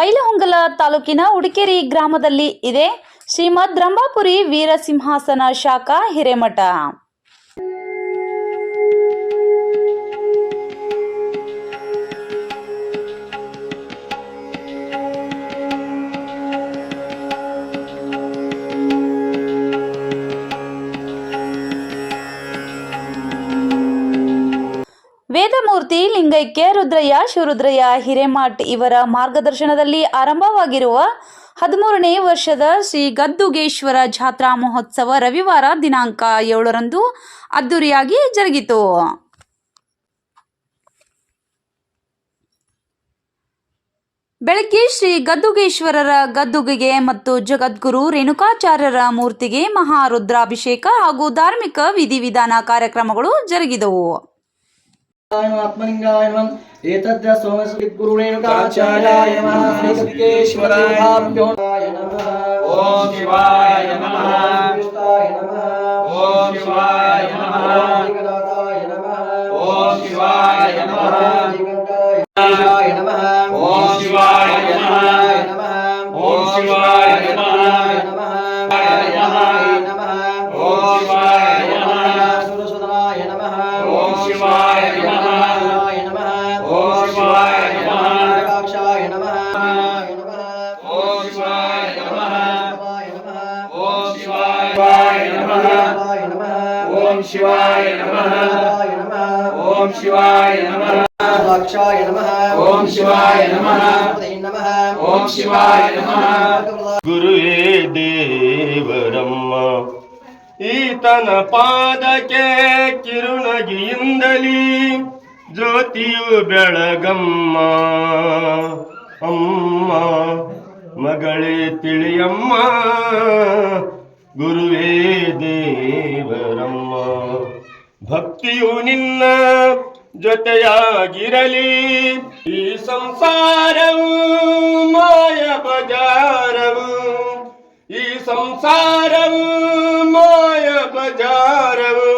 ಬೈಲಹೊಂಗಲ ತಾಲೂಕಿನ ಉಡುಕೇರಿ ಗ್ರಾಮದಲ್ಲಿ ಇದೆ. ಶ್ರೀಮದ್ ರಂಭಾಪುರಿ ವೀರಸಿಂಹಾಸನ ಶಾಖಾ ಹಿರೇಮಠ. ವೇದಮೂರ್ತಿ, ಲಿಂಗೈಕ್ಯ, ರುದ್ರಯ್ಯ, ಶಿವರುದ್ರಯ್ಯ, ಹಿರೇಮಠ್ ಇವರ ಮಾರ್ಗದರ್ಶನದಲ್ಲಿ ಆರಂಭವಾಗಿರುವ ಹದಿಮೂರನೇ ವರ್ಷದ ಶ್ರೀ ಗದ್ದುಗೇಶ್ವರ ಜಾತ್ರಾ ಮಹೋತ್ಸವ ರವಿವಾರ ದಿನಾಂಕ ಏಳರಂದು ಅದ್ದೂರಿಯಾಗಿ ಜರುಗಿತು. ಬೆಳಗ್ಗೆ ಶ್ರೀ ಗದ್ದುಗೇಶ್ವರರ ಗದ್ದುಗೆಗೆ ಮತ್ತು ಜಗದ್ಗುರು ರೇಣುಕಾಚಾರ್ಯರ ಮೂರ್ತಿಗೆ ಮಹಾರುದ್ರಾಭಿಷೇಕ ಹಾಗೂ ಧಾರ್ಮಿಕ ವಿಧಿವಿಧಾನ ಕಾರ್ಯಕ್ರಮಗಳು ಜರುಗಿದವು. आत्मलिङ्गायनम् एतद्य सोमश्रीगुरुरेणुकाचार्याय नमः ॐ शिवाय नमः ನಮಃ ಓಂ ಶಿವಾಯ ನಮಃ ಓಂ ಶಿವಾಯ ನಮಃ ಓಂ ಶಿವಾಯ ನಮಃ ದಾಕ್ಷಾಯ ನಮಃ ಓಂ ಶಿವಾಯ ನಮಃ ನಮಃ ಓಂ ಶಿವಾಯ ನಮಃ ಗುರುವೇ ದೇವರಮ್ಮ ಈತನ ಪಾದಕ್ಕೆ ಕಿರುನಗಿಯಿಂದಲೀ ಜ್ಯೋತಿಯು ಬೆಳಗಮ್ಮ ಅಮ್ಮ ಮಗಳೇ ತಿಳಿಯಮ್ಮ ಗುರುವೇ ದೇವರಮ್ಮ ಭಕ್ತಿಯು ನಿನ್ನ ಜೊತೆಯಾಗಿರಲಿ. ಈ ಸಂಸಾರವು ಮಾಯ ಬಜಾರವು ಈ ಸಂಸಾರವು ಮಾಯ ಬಜಾರವು.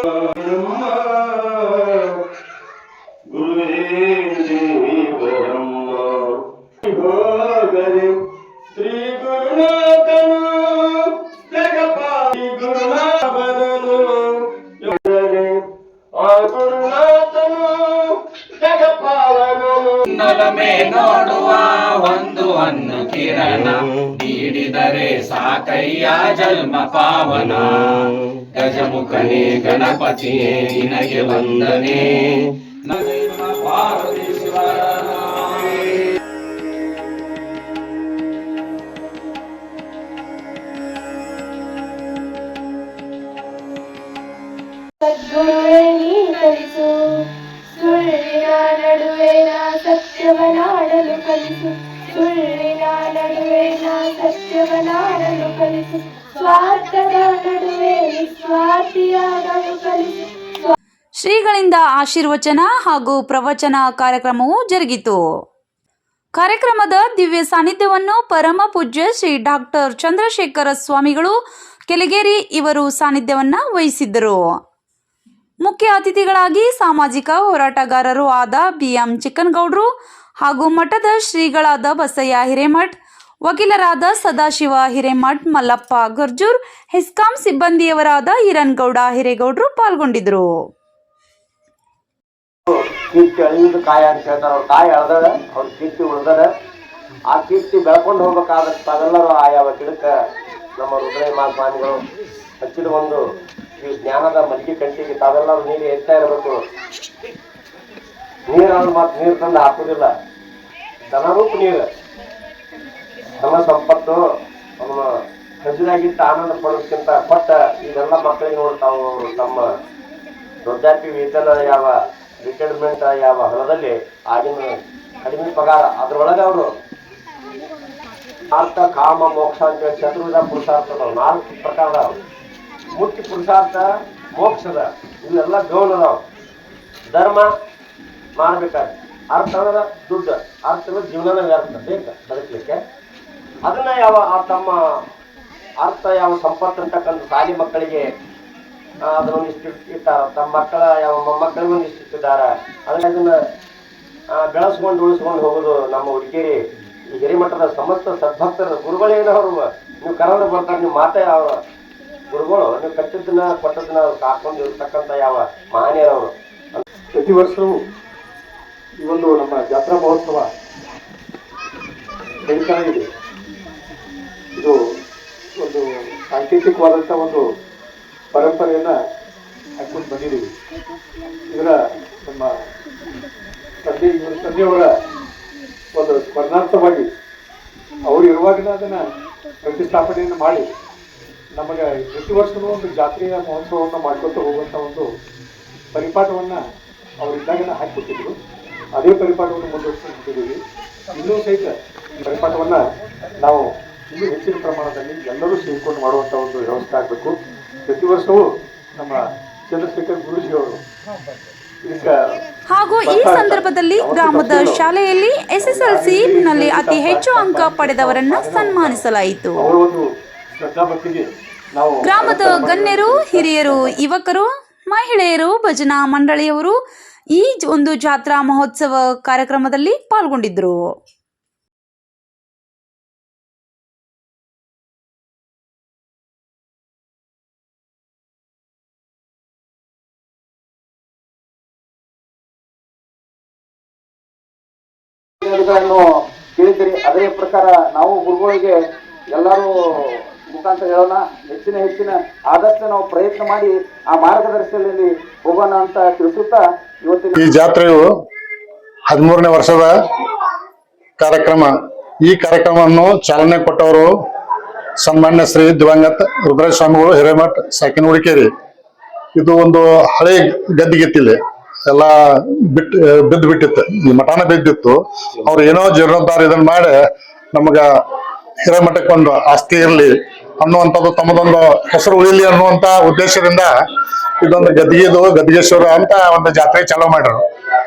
ಕಿರಣ ನೀಡಿದರೆ ಸಾಕಯ್ಯ ಜನ್ಮ ಪಾವನ. ಗಜಮುಖನೇ ಗಣಪತಿಯೇ, ನಿನಗೆ ವಂದನೆ. ಪಾರ್ವತೀಶ್ವರ ಸದ್ಗುರುವೇ ನೀ ಸುಳ್ಳಿನ ಸತ್ಯವನಾಡಲು ಕಲಿಸು ಸತ್ಯವನಾಡಲು ಕಲಿಸು, ಸ್ವಾರ್ಥದ ಶ್ರೀಗಳಿಂದ ಆಶೀರ್ವಚನ ಹಾಗೂ ಪ್ರವಚನ ಕಾರ್ಯಕ್ರಮವು ಜರುಗಿತು. ಕಾರ್ಯಕ್ರಮದ ದಿವ್ಯ ಸಾನ್ನಿಧ್ಯವನ್ನು ಪರಮ ಪೂಜ್ಯ ಶ್ರೀ ಡಾಕ್ಟರ್ ಚಂದ್ರಶೇಖರ ಸ್ವಾಮಿಗಳು ಕೆಲಿಗೇರಿ ಇವರು ಸಾನ್ನಿಧ್ಯವನ್ನು ವಹಿಸಿದ್ದರು. ಮುಖ್ಯ ಅತಿಥಿಗಳಾಗಿ ಸಾಮಾಜಿಕ ಹೋರಾಟಗಾರರು ಆದ ಬಿಎಂ ಚಿಕ್ಕನಗೌಡ್ರು ಹಾಗೂ ಮಠದ ಶ್ರೀಗಳಾದ ಬಸಯ್ಯ ಹಿರೇಮಠ್, ವಕೀಲರಾದ ಸದಾಶಿವ ಹಿರೇಮಠ್, ಮಲ್ಲಪ್ಪ ಗರ್ಜೂರ್, ಹೆಸ್ಕಾಂ ಸಿಬ್ಬಂದಿಯವರಾದ ಹಿರಣ್ಗೌಡ ಹಿರೇಗೌಡರು ಪಾಲ್ಗೊಂಡಿದ್ದರು. ಅಂತ ಹೇಳ್ತಾರೆ. ಅವ್ರ ಕೀರ್ತಿ ಆ ಕೀರ್ತಿ ಬೆಳ್ಕೊಂಡು ಹೋಗ್ಬೇಕಾದ ತಾವೆಲ್ಲರೂ ಆಯಾವ ಗಿಡಕ್ಕೆ ನಮ್ಮ ಹೃದಯ ಮಾಸ್ವಾಮಿಗಳು ಹಚ್ಚಿದ ಒಂದು ಈ ಜ್ಞಾನದ ಮಲ್ಲಿಗೆ ಕಂಟಿಗೆ ತಾವೆಲ್ಲರೂ ನೀರು ಎತ್ತಾ ಇರಬೇಕು. ನೀರಾದ್ರು ಮತ್ತೆ ನೀರು ತಂದು ಹಾಕುದಿಲ್ಲ ಧನರೂಪ ನೀರು ಧನ ಸಂಪತ್ತು, ನಮ್ಮ ಹಸಿರಾಗಿಟ್ಟ ಆನಂದ ಪಡೋದಕ್ಕಿಂತ ಕೊಟ್ಟ ಇದೆಲ್ಲ ಮಕ್ಕಳಿಗೆ ನೋಡ್ತಾವು ನಮ್ಮ ವೃದ್ಧಾಪ್ಯ ವೇತನ ಯಾವ ರಿಟೈರ್ಮೆಂಟ್ ಯಾವ ಹಣದಲ್ಲಿ ಆಗಿನ ಕಡಿಮೆ ಪಗಾರ. ಅದ್ರೊಳಗೆ ಅವರು ಅರ್ಥ ಕಾಮ, ಮೋಕ್ಷ ಅಂತೇಳಿ ಚತುರ್ವಿಧ ಪುರುಷಾರ್ಥ ನಾಲ್ಕು ಪ್ರಕಾರ ಅದಾವ ಮುಖ್ಯ ಪುರುಷಾರ್ಥ, ಮೋಕ್ಷದ. ಇವೆಲ್ಲ ಗೌನ್ ಅದಾವ ಧರ್ಮ ಮಾಡ್ಬೇಕಾದ್ರೆ. ಅರ್ಥ ಅಂದ್ರೆ ದುಡ್ಡು ಅರ್ಥ ಅಂದ್ರೆ ಜೀವನದ ವ್ಯರ್ಥ ಬೇಕ ಬದುಕಲಿಕ್ಕೆ. ಅದನ್ನ ಯಾವ ಆ ತಮ್ಮ ಅರ್ಥ ಯಾವ ಸಂಪತ್ತು ಅಂತಕ್ಕಂಥ ತಾಲಿ ಮಕ್ಕಳಿಗೆ ಅದನ್ನೊಂದಿಷ್ಟು ಅದನ್ನೊಂದು ಇಷ್ಟು ಇಟ್ಟಾರ ತಮ್ಮ ಮಕ್ಕಳ ಯಾವ ಮೊಮ್ಮಕ್ಕಳಿಗೆ ಒಂದಿಷ್ಟು ಇಟ್ಟಿದ್ದಾರೆ ಅದನ್ನ ಆ, ಬೆಳೆಸ್ಕೊಂಡು ಉಳಿಸ್ಕೊಂಡು ಹೋಗೋದು ನಮ್ಮ ಹುಡುಗಿರಿ ಈ ಹಿರಿಮಠದ ಸಮಸ್ತ ಸದ್ಭಕ್ತರ ಗುರುಗಳೇನವರು ನೀವು ಕರೆದ್ರೆ ಬರ್ತಾರೆ ನಿಮ್ಮ ಮಾತೆ ಅವರ ಗುರುಗಳು ನೀವು ಕಟ್ಟಿದ್ದನ್ನ ಕೊಟ್ಟದನ್ನ ಅವ್ರು ಕಾಕೊಂಡು ಇರ್ತಕ್ಕಂಥ ಯಾವ ಮಹನೀಯರವರು ಪ್ರತಿ ವರ್ಷವೂ ಈ ಒಂದು ನಮ್ಮ ಜಾತ್ರಾ ಮಹೋತ್ಸವ. ನಡೀತಾ ಇದೆ ಒಂದು ಸಾಂಕೇತಿಕವಾದಂಥ ಒಂದು ಪರಂಪರೆಯನ್ನ ಹಾಕೊಂಡು ಬಂದಿದ್ದೀವಿ. ಇದರ ನಮ್ಮ ತಂದೆ, ಇವರ ತಂದೆಯವರ ಒಂದು ಸ್ಮರಣಾರ್ಥವಾಗಿ ಅವರು ಇರುವಾಗಲೇ ಅದನ್ನು ಪ್ರತಿಷ್ಠಾಪನೆಯನ್ನು ಮಾಡಿ ನಮಗೆ ಪ್ರತಿ ವರ್ಷವೂ ಒಂದು ಜಾತ್ರೆಯ ಮಹೋತ್ಸವವನ್ನು ಮಾಡ್ಕೊತ ಹೋಗುವಂಥ ಒಂದು ಪರಿಪಾಠವನ್ನು ಅವರಿದ್ದಾಗನ ಹಾಕಿಕೊಟ್ಟಿದ್ರು ಅದೇ ಪರಿಪಾಠವನ್ನು ಮುಂದುವರಿಸಿದ್ದೀವಿ ಇನ್ನೂ ಸಹಿತ ಈ ಪರಿಪಾಠವನ್ನ ನಾವು ಇನ್ನೂ ಹೆಚ್ಚಿನ ಪ್ರಮಾಣದಲ್ಲಿ ಎಲ್ಲರೂ ಸೇರಿಕೊಂಡು ಮಾಡುವಂಥ ಒಂದು ವ್ಯವಸ್ಥೆ ಆಗಬೇಕು. ಪ್ರತಿ ವರ್ಷವೂ ನಮ್ಮ ಚಂದ್ರಶೇಖರ್ ಗುರುಜಿಯವರು ಹಾಗೂ ಈ ಸಂದರ್ಭದಲ್ಲಿ ಗ್ರಾಮದ ಶಾಲೆಯಲ್ಲಿ ಎಸ್ಎಸ್ಎಲ್ಸಿ ನಲ್ಲಿ ಅತಿ ಹೆಚ್ಚು ಅಂಕ ಪಡೆದವರನ್ನ ಸನ್ಮಾನಿಸಲಾಯಿತು. ಗ್ರಾಮದ ಗಣ್ಯರು ಹಿರಿಯರು ಯುವಕರು ಮಹಿಳೆಯರು ಭಜನಾ ಮಂಡಳಿಯವರು ಈ ಒಂದು ಜಾತ್ರಾ ಮಹೋತ್ಸವ ಕಾರ್ಯಕ್ರಮದಲ್ಲಿ ಪಾಲ್ಗೊಂಡಿದ್ರು. ತಿಳಿದಿರಿ ಅದೇ ಪ್ರಕಾರ ನಾವು ಗುರುಗಳಿಗೆ ಎಲ್ಲರೂ ಮುಖಾಂತರ ಹೇಳೋಣ. ಹೆಚ್ಚಿನ ಹೆಚ್ಚಿನ ಆದಷ್ಟು ನಾವು ಪ್ರಯತ್ನ ಮಾಡಿ ಆ ಮಾರ್ಗದರ್ಶನದಲ್ಲಿ ಹೋಗೋಣ ಅಂತ ತಿಳಿಸುತ್ತಾ ಈ ಜಾತ್ರೆಯು ಹದಿಮೂರನೇ ವರ್ಷದ ಕಾರ್ಯಕ್ರಮ. ಈ ಕಾರ್ಯಕ್ರಮವನ್ನು ಚಾಲನೆ ಕೊಟ್ಟವರು ಸನ್ಮಾನ್ಯ ಶ್ರೀ ದಿವಂಗತ ರುದ್ರೇಶ್ ಸ್ವಾಮಿಗಳು ಹಿರೇಮಠ್, ಸಾಕಿನ ಹುಡುಕೇರಿ ಇದು ಒಂದು ಹಳೆ ಗದ್ದಿಗೆತ್ತಿಲೆ. ಎಲ್ಲ ಬಿಟ್ಟು ಬಿದ್ದು ಬಿಟ್ಟಿತ್ತು ಈ ಮಠಾನ ಬಿದ್ದಿತ್ತು. ಅವ್ರು ಏನೋ ಜೀರ್ಣೋದ್ಧಾರ ಇದನ್ನ ಮಾಡಿ ನಮಗ ಹಿರೇಮಠಕ್ಕೊಂದು ಆಸ್ತಿ ಇರಲಿ. ಅನ್ನುವಂಥದ್ದು ತಮ್ಮದೊಂದು ಹೆಸರು ಉಳಿಲಿ ಅನ್ನುವಂತ ಉದ್ದೇಶದಿಂದ ಇದೊಂದು ಗದ್ದಿಗೆದು ಗದ್ದಿಗೇಶ್ವರ ಅಂತ ಒಂದು ಜಾತ್ರೆ ಚಾಲೂ ಮಾಡ್ರು.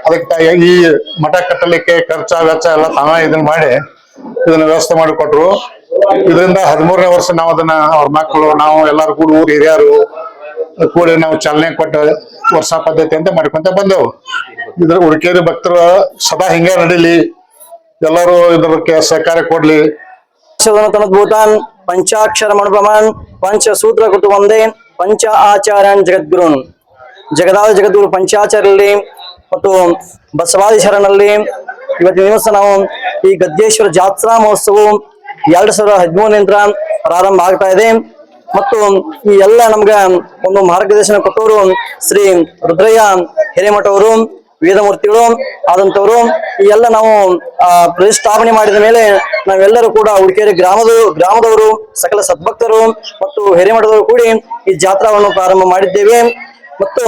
ಅದಕ್ಕೆ ಈ ಮಠ ಕಟ್ಟಲಿಕ್ಕೆ ಖರ್ಚ, ವೆಚ್ಚ ಎಲ್ಲ ತಾನೇ ಇದನ್ನ ಮಾಡಿ ಇದನ್ನ ವ್ಯವಸ್ಥೆ ಮಾಡಿಕೊಟ್ರು. ಇದರಿಂದ ಹದಿಮೂರನೇ ವರ್ಷ ನಾವು ಅದನ್ನ ಅವ್ರ ಮಕ್ಕಳು ನಾವು ಎಲ್ಲರೂ ಕೂಡ ಊರು ಹಿರಿಯರು ಕೂಡಿ ನಾವು ಚಾಲನೆ ಕೊಟ್ಟ ವರ್ಷ ಪದ್ಧತಿ ಅಂತ ಮಾಡ್ಕೊಂತ ಬಂದೆವು. ಇದ್ರ ಉಡುಕೇರಿ ಭಕ್ತರು ಸದಾ ಹಿಂಗೆ ನಡೀಲಿ. ಎಲ್ಲರೂ ಇದಕ್ಕೆ ಸಹಕಾರ ಕೊಡ್ಲಿ. ಭೂತಾನ್ ಪಂಚಾಕ್ಷರ ಮಣುಪಮಾನ್ ಪಂಚ ಸೂತ್ರ ಕುಟು ಒಂದೇ ಪಂಚ ಆಚಾರ್ಯನ್ ಜಗದ್ಗುರುನ್. ಜಗದಾದ ಜಗದ್ಗುರು ಪಂಚಾಚಾರ್ಯಲ್ಲಿ ಮತ್ತು ಬಸವಾದಿ ಇವತ್ತಿನ ದಿವಸ ನಾವು ಈ ಗದ್ದೇಶ್ವರ ಜಾತ್ರಾ ಮಹೋತ್ಸವ ಎರಡು ಸಾವಿರದ ಹದಿಮೂರನಿಂದ ಪ್ರಾರಂಭ ಆಗ್ತಾ ಇದೆ. ಮತ್ತು ಈ ಎಲ್ಲ ನಮ್ಗೆ ಒಂದು ಮಾರ್ಗದರ್ಶನ ಕೊಟ್ಟವರು ಶ್ರೀ ರುದ್ರಯ್ಯ ಹಿರೇಮಠ ಅವರು. ವೇದಮೂರ್ತಿಗಳು ಆದಂತವರು, ಈ ಎಲ್ಲ ನಾವು, ಆ, ಪ್ರತಿಷ್ಠಾಪನೆ ಮಾಡಿದ ಮೇಲೆ ನಾವೆಲ್ಲರೂ ಕೂಡ ಉಡುಕೇರಿ ಗ್ರಾಮದ, ಗ್ರಾಮದವರು, ಸಕಲ ಸದ್ಭಕ್ತರು ಮತ್ತು ಹಿರೇಮಠದವರು ಕೂಡಿ ಈ ಜಾತ್ರಾವನ್ನು ಪ್ರಾರಂಭ ಮಾಡಿದ್ದೇವೆ. ಮತ್ತು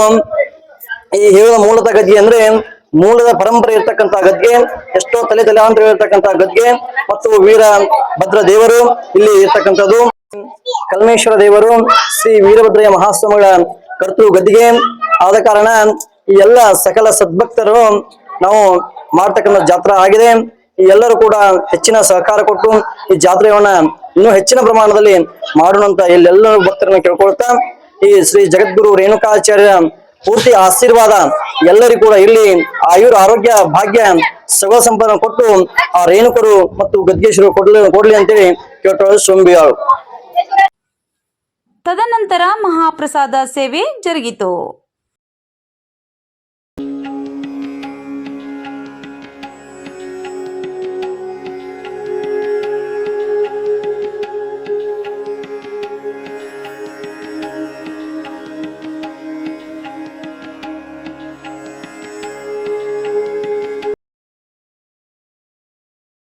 ಈ ಹೇಳುವ ಮೂಲದ ಗದ್ಗೆ ಅಂದ್ರೆ ಮೂಲದ ಪರಂಪರೆ ಇರ್ತಕ್ಕಂತ ಗದ್ಗೆ, ಎಷ್ಟೋ ತಲೆ ತಲೆಯಾಂತರ ಇರ್ತಕ್ಕಂತ ಗದ್ಗೆ ಮತ್ತು ವೀರ ಭದ್ರ ದೇವರು ಇಲ್ಲಿ ಇರ್ತಕ್ಕಂಥದ್ದು. ಕಲ್ಮೇಶ್ವರ ದೇವರು ಶ್ರೀ ವೀರಭದ್ರಯ್ಯ ಮಹಾಸ್ವಾಮಿಗಳ ಕರ್ತೃ ಗದ್ದಿಗೆ ಆದ ಕಾರಣ ಈ ಎಲ್ಲ ಸಕಲ ಸದ್ಭಕ್ತರು ನಾವು ಮಾಡ್ತಕ್ಕಂಥ ಜಾತ್ರಾ ಆಗಿದೆ. ಈ ಎಲ್ಲರೂ ಕೂಡ ಹೆಚ್ಚಿನ ಸಹಕಾರ ಕೊಟ್ಟು ಈ ಜಾತ್ರೆಯನ್ನ ಇನ್ನೂ ಹೆಚ್ಚಿನ ಪ್ರಮಾಣದಲ್ಲಿ ಮಾಡೋಣ ಅಂತ ಎಲ್ಲೆಲ್ಲರೂ ಭಕ್ತರನ್ನ ಕೇಳ್ಕೊಳ್ತಾ ಈ ಶ್ರೀ ಜಗದ್ಗುರು ರೇಣುಕಾಚಾರ್ಯ ಪೂರ್ತಿ ಆಶೀರ್ವಾದ ಎಲ್ಲರಿಗೂ ಕೂಡ ಇಲ್ಲಿ ಆಯುರ್ ಆರೋಗ್ಯ ಭಾಗ್ಯ ಸಗ ಸಂಪನ್ನ ಕೊಟ್ಟು ಆ ರೇಣುಕರು ಮತ್ತು ಗದ್ಗೇಶ್ವರು ಕೊಡ್ಲಿ ಕೊಡ್ಲಿ ಅಂತೇಳಿ ಕೇಳ್ಕೊಳ್ಳೋದು ಸೋಂಬಿಯಾಳು ತದನಂತರ ಮಹಾಪ್ರಸಾದ ಸೇವೆ ಜರುಗಿತು.